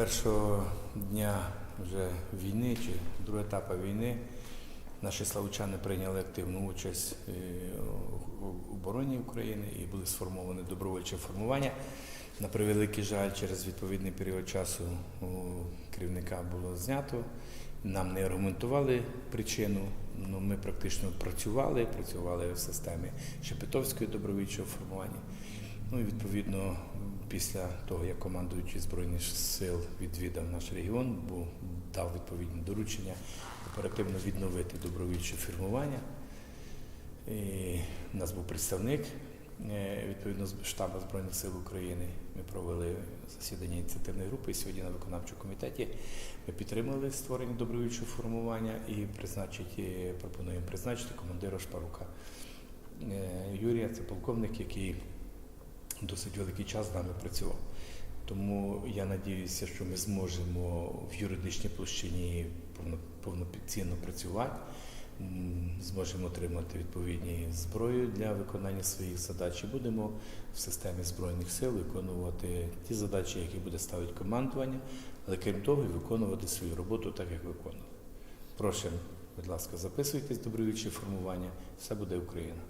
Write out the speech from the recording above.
першого дня вже війни чи другого етапу війни наші славучани прийняли активну участь е, у обороні України і були сформовані добровольче формування. На превеликий жаль, через відповідний період часу керівника було знято. Нам не аргументували причину. Ну, ми практично працювали, працювали в системі Шепетовської добровольчого формування. Ну і відповідно, після того, як командуючий Збройних сил відвідав наш регіон, був дав відповідне доручення оперативно відновити добровольче формування. І у нас був представник е, відповідно штабу Збройних сил України. Ми провели засідання ініціативної групи. І сьогодні на виконавчому комітеті ми підтримали створення добровольчого формування і призначити, пропонуємо призначити командира Шпарука. Е, Юрія це полковник, який досить великий час з нами працював. Тому я надіюся, що ми зможемо в юридичній площині повно- повноцінно працювати, зможемо отримати відповідні зброю для виконання своїх задач і будемо в системі Збройних сил виконувати ті задачі, які буде ставити командування, але крім того, і виконувати свою роботу так, як виконували. Прошу, будь ласка, записуйтесь добровільче формування, все буде Україна.